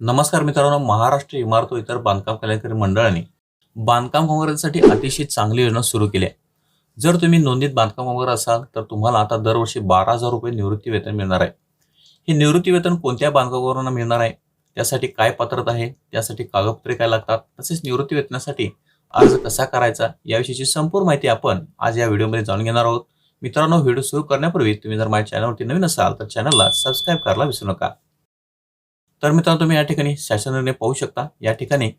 नमस्कार मित्रांनो महाराष्ट्र इमारत व इतर बांधकाम कल्याणकारी मंडळाने बांधकाम कामगारांसाठी अतिशय चांगली योजना सुरू केली आहे. जर तुम्ही नोंदणीत बांधकाम कामगार असाल तर तुम्हाला आता दरवर्षी बारा हजार रुपये निवृत्ती वेतन मिळणार आहे. हे निवृत्ती वेतन कोणत्या बांधकामगारांना मिळणार आहे? त्यासाठी काय पात्रता आहे? त्यासाठी कागदपत्रे काय लागतात? तसेच निवृत्ती वेतनासाठी अर्ज कसा करायचा? याविषयीची संपूर्ण माहिती आपण आज या व्हिडिओमध्ये जाणून घेणार आहोत. मित्रांनो व्हिडिओ सुरू करण्यापूर्वी तुम्ही जर माझ्या चॅनलवरती नवीन असाल तर चॅनलला सबस्क्राईब करायला विसरू नका. तर मित्रांनो तुम्ही या ठिकाणी शासन निर्णय पाहू शकता. या ठिकाणी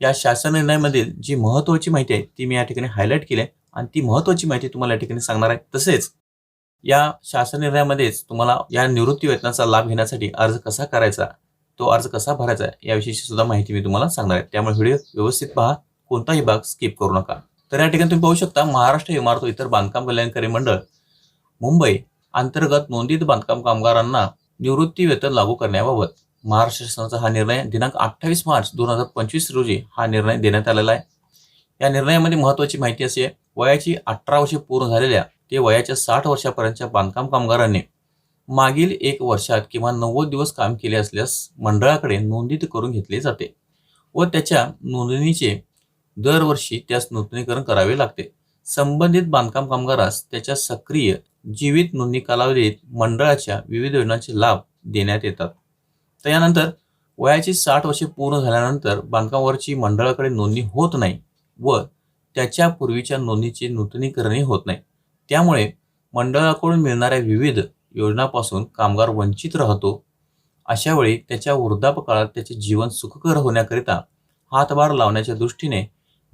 या शासन निर्णयामधील जी महत्त्वाची माहिती आहे ती मी या ठिकाणी हायलाईट केली आहे. आणि ती महत्त्वाची माहिती तुम्हाला या ठिकाणी सांगणार आहे. तसेच या शासन निर्णयामध्येच तुम्हाला या निवृत्ती वेतनाचा लाभ घेण्यासाठी अर्ज कसा करायचा तो अर्ज कसा भरायचा याविषयीची सुद्धा माहिती मी तुम्हाला सांगणार आहे. त्यामुळे व्हिडिओ व्यवस्थित पहा कोणताही भाग स्किप करू नका. तर या ठिकाणी तुम्ही पाहू शकता महाराष्ट्र इमारत इतर बांधकाम कल्याणकारी मंडळ मुंबई अंतर्गत नोंदित बांधकाम कामगारांना निवृत्ती वेतन लागू करण्याबाबत महाराष्ट्र शासनाचा हा निर्णय दिनांक अठ्ठावीस मार्च दोन हजार पंचवीस रोजी हा निर्णय देण्यात आलेला आहे. या निर्णयामध्ये महत्त्वाची माहिती अशी आहे वयाची अठरा वर्षे पूर्ण झालेल्या ते वयाच्या साठ वर्षापर्यंतच्या बांधकाम कामगारांनी मागील एक वर्षात किमान नव्वद दिवस काम केले असल्यास मंडळाकडे नोंदणीत करून घेतले जाते व त्याच्या नोंदणीचे दरवर्षी त्यास नूतनीकरण करावे लागते. संबंधित बांधकाम कामगारास त्याच्या सक्रिय जीवित नोंदणी कालावधीत मंडळाच्या विविध योजनांचे लाभ देण्यात येतात. तर यानंतर वयाची साठ वर्षे पूर्ण झाल्यानंतर बांधकामावरची मंडळाकडे नोंदणी होत नाही व त्याच्या पूर्वीच्या नोंदणीचे नूतनीकरणही होत नाही. त्यामुळे मंडळाकडून मिळणाऱ्या विविध योजनापासून कामगार वंचित राहतो. अशावेळी त्याच्या वृद्धापकाळात त्याचे जीवन सुखकर होण्याकरिता हातभार लावण्याच्या दृष्टीने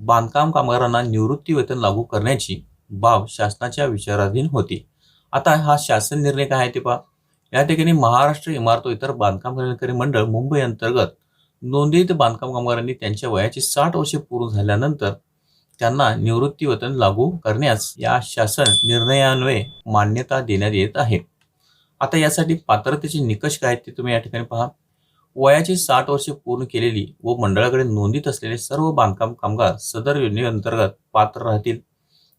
बांधकाम कामगारांना निवृत्ती वेतन लागू करण्याची बाब शासनाच्या विचाराधीन होती. आता हा शासन निर्णय काय आहे ते पहा. या ठिकाणी महाराष्ट्र इमारत इतर बांधकाम कार्यकारी मंडळ मुंबई अंतर्गत नोंदणीत बांधकाम कामगारांनी त्यांच्या वयाची साठ वर्षे पूर्ण झाल्यानंतर त्यांना निवृत्ती वेतन लागू करण्यास या शासन निर्णयान्वये मान्यता देण्यात येत आहे. आता यासाठी पात्रतेचे निकष काय आहेत ते तुम्ही या ठिकाणी पहा. वयाची साठ वर्षे पूर्ण केलेली व मंडळाकडे नोंदीत असलेले सर्व बांधकाम कामगार सदर योजनेअंतर्गत पात्र राहतील.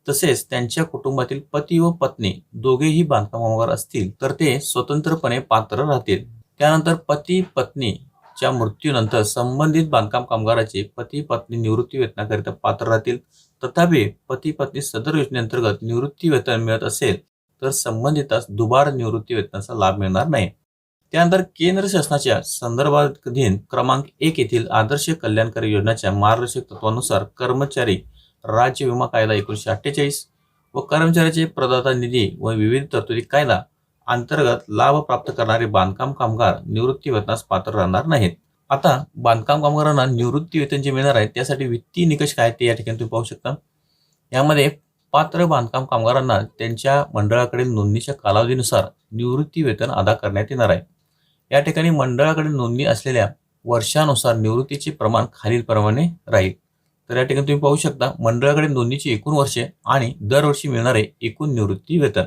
तसेच त्यांच्या कुटुंबातील पती व पत्नी दोघेही बांधकाम कामगार असतील तर ते स्वतंत्रपणे पात्र राहतील. त्यानंतर पती पत्नीच्या मृत्यूनंतर संबंधित बांधकाम कामगाराचे पती पत्नी निवृत्ती वेतनाकरिता पात्र राहतील. तथापि पती पत्नी सदर योजनेअंतर्गत निवृत्ती वेतन मिळत असेल तर संबंधितास दुबार निवृत्ती वेतनाचा लाभ मिळणार नाही. त्यानंतर केंद्र शासनाच्या संदर्भाधीन क्रमांक एक येथील आदर्श कल्याणकारी योजनाच्या मार्गदर्शक तत्वानुसार कर्मचारी राज्य विमा कायदा एकोणीसशे अठ्ठेचाळीस व कर्मचाऱ्याचे प्रदाता निधी व विविध तरतुदी कायदा अंतर्गत लाभ प्राप्त करणारे बांधकाम कामगार निवृत्ती वेतनास पात्र राहणार नाहीत. आता बांधकाम कामगारांना निवृत्ती वेतन जे मिळणार आहे त्यासाठी वित्तीय निकष काय ते या ठिकाणी तुम्ही पाहू शकता. यामध्ये पात्र बांधकाम कामगारांना त्यांच्या मंडळाकडील नोंदणीच्या कालावधीनुसार निवृत्ती वेतन अदा करण्यात येणार आहे. या ठिकाणी मंडळाकडे नोंदणी असलेल्या वर्षानुसार निवृत्तीचे प्रमाण खालीलप्रमाणे राहील. तर या ठिकाणी तुम्ही पाहू शकता मंडळाकडे नोंदणीची एकूण वर्षे आणि दरवर्षी मिळणारे एकूण निवृत्ती वेतन.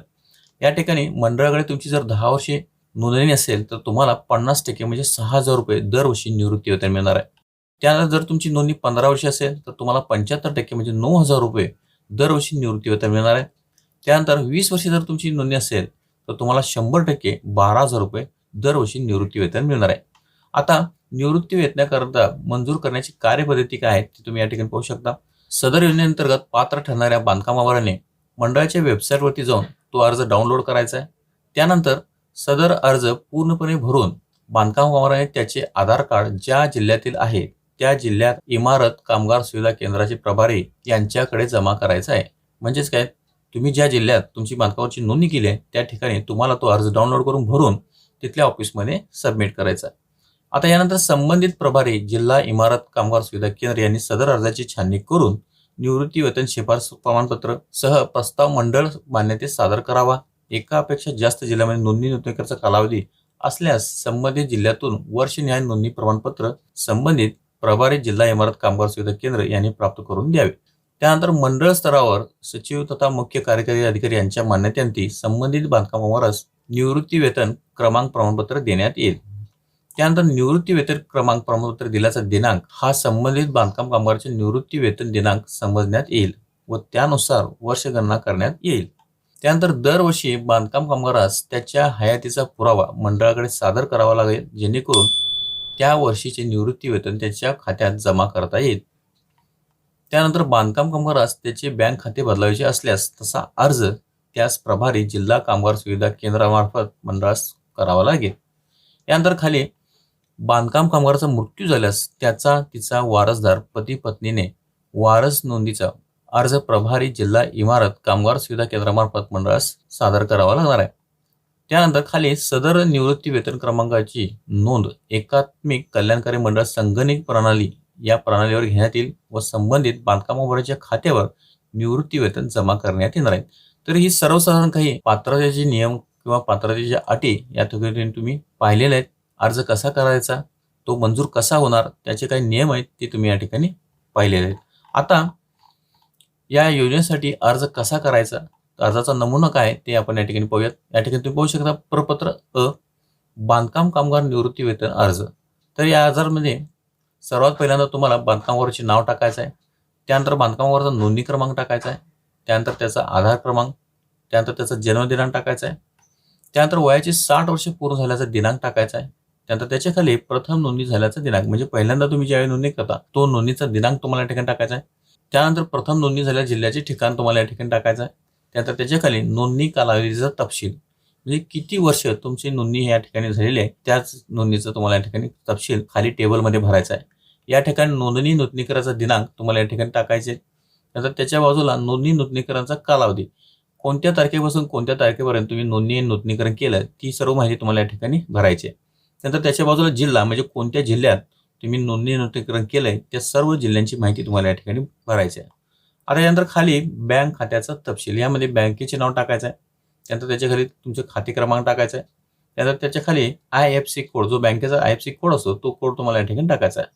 या ठिकाणी मंडळाकडे तुमची जर दहा वर्षे नोंदणी असेल तर तुम्हाला पन्नास टक्के म्हणजे सहा हजार रुपये दरवर्षी निवृत्ती वेतन मिळणार आहे. त्यानंतर जर तुमची नोंदणी पंधरा वर्षे असेल तर तुम्हाला पंच्याहत्तर टक्के म्हणजे नऊ हजार रुपये दरवर्षी निवृत्ती वेतन मिळणार आहे. त्यानंतर वीस वर्षे जर तुमची नोंदणी असेल तर तुम्हाला शंभर टक्के बारा हजार रुपये दरवर्षी निवृत्ती वेतन मिळणार आहे. आता निवृत्ती वेतनाकरता मंजूर करण्याची कार्यपद्धती काय आहे ती तुम्ही या ठिकाणी पाहू शकता. सदर योजनेअंतर्गत पात्र ठरणाऱ्या बांधकामावराने मंडळाच्या वेबसाईटवरती जाऊन तो अर्ज डाउनलोड करायचा आहे. त्यानंतर सदर अर्ज पूर्णपणे भरून बांधकाम कामगाराने त्याचे आधार कार्ड ज्या जिल्ह्यातील आहे त्या जिल्ह्यात इमारत कामगार सुविधा केंद्राचे प्रभारी यांच्याकडे जमा करायचा आहे. म्हणजेच काय? तुम्ही ज्या जिल्ह्यात तुमची बांधकामाची नोंदणी केली आहे त्या ठिकाणी तुम्हाला तो अर्ज डाउनलोड करून भरून तिथल्या ऑफिसमध्ये सबमिट करायचा आहे. आता यानंतर संबंधित प्रभारी जिल्हा इमारत कामगार सुविधा केंद्र यांनी सदर अर्जाची छाननी करून निवृत्ती वेतन शिफारस प्रमाणपत्र सह प्रस्ताव मंडळ मान्यतेत सादर करावा. एकापेक्षा जास्त जिल्ह्यामध्ये नोंदणी नोंदणीकरचा कालावधी असल्यास संबंधित जिल्ह्यातून वर्षनिहाय नोंदणी प्रमाणपत्र संबंधित प्रभारी जिल्हा इमारत कामगार सुविधा केंद्र यांनी प्राप्त करून द्यावे. त्यानंतर मंडळ स्तरावर सचिव तथा मुख्य कार्यकारी अधिकारी यांच्या मान्यतेअंती संबंधित बांधकामावरच निवृत्ती वेतन क्रमांक प्रमाणपत्र देण्यात येईल. त्यानंतर निवृत्ती वेतन क्रमांक प्रमाणपत्र दिल्याचा दिनांक हा संबंधित बांधकाम कामगाराचे निवृत्ती वेतन दिनांक समजण्यात येईल व त्यानुसार वर्षगणना करण्यात येईल. त्यानंतर दरवर्षी बांधकाम कामगारास त्याच्या हयातीचा पुरावा मंडळाकडे सादर करावा लागेल जेणेकरून त्या वर्षीचे निवृत्ती वेतन त्याच्या खात्यात जमा करता येईल. त्यानंतर बांधकाम कामगारास त्याचे बँक खाते बदलायचे असल्यास तसा अर्ज त्यास प्रभारी जिल्हा कामगार सुविधा केंद्रामार्फत मंडळास करावा लागेल. यानंतर खाली बांधकाम कामगाराचा मृत्यू झाल्यास त्याचा तिचा वारसदार पती पत्नीने वारस नोंदीचा अर्ज प्रभारी जिल्हा इमारत कामगार सुविधा केंद्रामार्फत मंडळास सादर करावा लागणार आहे. त्यानंतर खाली सदर निवृत्ती वेतन क्रमांकाची नोंद एकात्मिक कल्याणकारी मंडळ संगणक प्रणाली या प्रणालीवर घेण्यात येईल व संबंधित बांधकाम कामगाराच्या खात्यावर निवृत्ती वेतन जमा करण्यात येणार आहे. तर ही सर्वसाधारण काही पात्रतेचे नियम किंवा पात्रतेच्या अटी या तुम्ही पाहिलेले आहेत. अर्ज कसा करायचा तो मंजूर कसा होणार त्याचे काही नियम आहेत ते तुम्ही या ठिकाणी पाहिलेले आहेत. आता या योजनेसाठी अर्ज कसा करायचा अर्जाचा नमुना काय ते आपण या ठिकाणी पाहूयात. या ठिकाणी तुम्ही पाहू शकता प्रपत्र अ बांधकाम कामगार निवृत्ती वेतन अर्ज. तर या अर्जामध्ये सर्वात पहिल्यांदा तुम्हाला बांधकामावरचे नाव टाकायचं आहे त्यानंतर बांधकामावरचा नोंदणी क्रमांक टाकायचा आहे त्यानंतर त्याचा आधार क्रमांक त्यानंतर त्याचा जन्मदिनांक टाकायचा आहे त्यानंतर वयाचे साठ वर्ष पूर्ण झाल्याचा दिनांक टाकायचा आहे त्यानंतर त्याच्याखाली प्रथम नोंदणी झाल्याचा दिनांक म्हणजे पहिल्यांदा तुम्ही ज्यावेळी नोंदणी करता तो नोंदणीचा दिनांक तुम्हाला या ठिकाणी टाकायचा आहे. त्यानंतर प्रथम नोंदणी झाल्या जिल्ह्याचे ठिकाण तुम्हाला या ठिकाणी टाकायचं आहे. त्यानंतर त्याच्याखाली नोंदणी कालावधीचा तपशील म्हणजे किती वर्ष तुमची नोंदणी या ठिकाणी झालेली आहे त्याच नोंदणीचं तुम्हाला या ठिकाणी तपशील खाली टेबलमध्ये भरायचा आहे. या ठिकाणी नोंदणी नूतनीकरणाचा दिनांक तुम्हाला या ठिकाणी टाकायचे नंतर त्याच्या बाजूला नोंदणी नूतनीकरणाचा कालावधी कोणत्या तारखेपासून कोणत्या तारखेपर्यंत तुम्ही नोंदणी नूतनीकरण केलं ती सर्व माहिती तुम्हाला या ठिकाणी भरायची आहे. नंतर त्याच्या बाजूला जिल्हा म्हणजे कोणत्या जिल्ह्यात तुम्ही नोंदणी नूतनीकरण केलंय त्या सर्व जिल्ह्यांची माहिती तुम्हाला या ठिकाणी भरायची आहे. आता यानंतर खाली बँक खात्याचा तपशील यामध्ये बँकेचे नाव टाकायचं आहे. त्यानंतर त्याच्याखाली तुमचे खाते क्रमांक टाकायचा आहे. त्यानंतर त्याच्याखाली आय एफ सी कोड जो बँकेचा आय एफ सी कोड असतो तो कोड तुम्हाला या ठिकाणी टाकायचा आहे.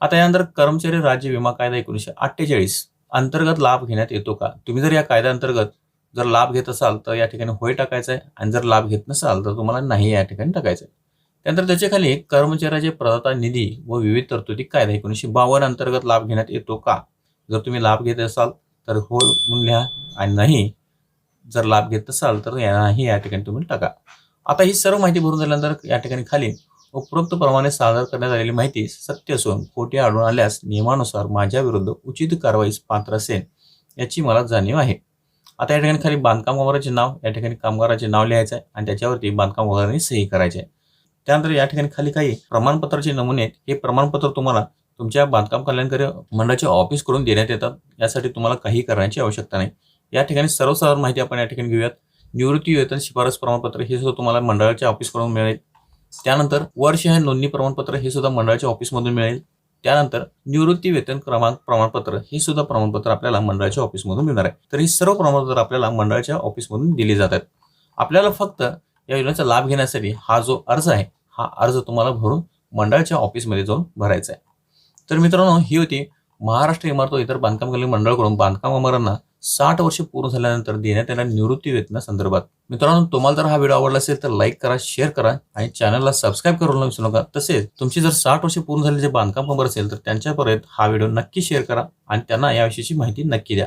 आता यानंतर कर्मचारी राज्य विमा कायदा एकोणीसशे अठ्ठेचाळीस अंतर्गत लाभ घेण्यात येतो का? तुम्ही जर या कायद्याअंतर्गत जर लाभ घेत असाल तर या ठिकाणी होय टाकायचं आहे. आणि जर लाभ घेत नसाल तर तुम्हाला नाही या ठिकाणी टाकायचं आहे. त्यानंतर त्याच्याखाली कर्मचाऱ्याचे प्रदाता निधी व विविध तरतुदी कायदा एकोणीसशे बावन्न अंतर्गत लाभ घेण्यात येतो का? जर तुम्ही लाभ घेत असाल तर हो म्हणून लिहा. आणि नाही जर लाभ घेत असाल तर नाही या ठिकाणी तुम्ही टाका. आता ही सर्व माहिती भरून झाल्यानंतर या ठिकाणी खाली उपरोक्त प्रमाणे सादर करण्यात आलेली माहिती सत्य असून खोटी आढळून आल्यास नियमानुसार माझ्या विरुद्ध उचित कारवाईस पात्र असेल याची मला जाणीव आहे. आता या ठिकाणी खाली बांधकाम कामगाराचे नाव या ठिकाणी कामगाराचे नाव लिहायचं आहे आणि त्याच्यावरती बांधकाम कामगारांनी सही करायचे आहे. त्यानंतर या ठिकाणी खाली काही प्रमाणपत्राचे नमुने आहेत. हे प्रमाणपत्र तुम्हाला तुमच्या बांधकाम कल्याणकारी मंडळाच्या ऑफिसकडून देण्यात येतात. यासाठी तुम्हाला काही करण्याची आवश्यकता नाही. या ठिकाणी सर्वसाधारण माहिती आपण या ठिकाणी घेऊयात. निवृत्ती वेतन शिफारस प्रमाणपत्र हे सुद्धा तुम्हाला मंडळाच्या ऑफिसकडून मिळेल. त्यानंतर वर्ष हे नोंदणी प्रमाणपत्र हे सुद्धा मंडळाच्या ऑफिसमधून मिळेल. त्यानंतर निवृत्ती वेतन क्रमांक प्रमाणपत्र हे सुद्धा प्रमाणपत्र आपल्याला मंडळाच्या ऑफिसमधून मिळणार आहे. तर ही सर्व प्रमाणपत्र आपल्याला मंडळाच्या ऑफिसमधून दिली जातात. आपल्याला फक्त या योजनेचा लाभ घेण्यासाठी हा जो अर्ज आहे हा अर्ज तुम्हाला भरून मंडळाच्या ऑफिसमध्ये जाऊन भरायचा आहे. तर मित्रांनो ही होती महाराष्ट्र इमारत इतर बांधकाम कल्याण मंडळाकडून बांधकाम अमरांना साठ वर्ष पूर्ण झाल्यानंतर देण्यात येणाऱ्या निवृत्ती वेतना संदर्भात. मित्रांनो तुम्हाला जर हा व्हिडिओ आवडला असेल तर लाईक करा शेअर करा आणि चॅनलला सबस्क्राईब करून विसरू नका. तसेच तुमची जर साठ वर्ष पूर्ण झालेले जे बांधकाम कंबर असेल तर त्यांच्यापर्यंत हा व्हिडिओ नक्की शेअर करा आणि त्यांना याविषयीची माहिती नक्की द्या.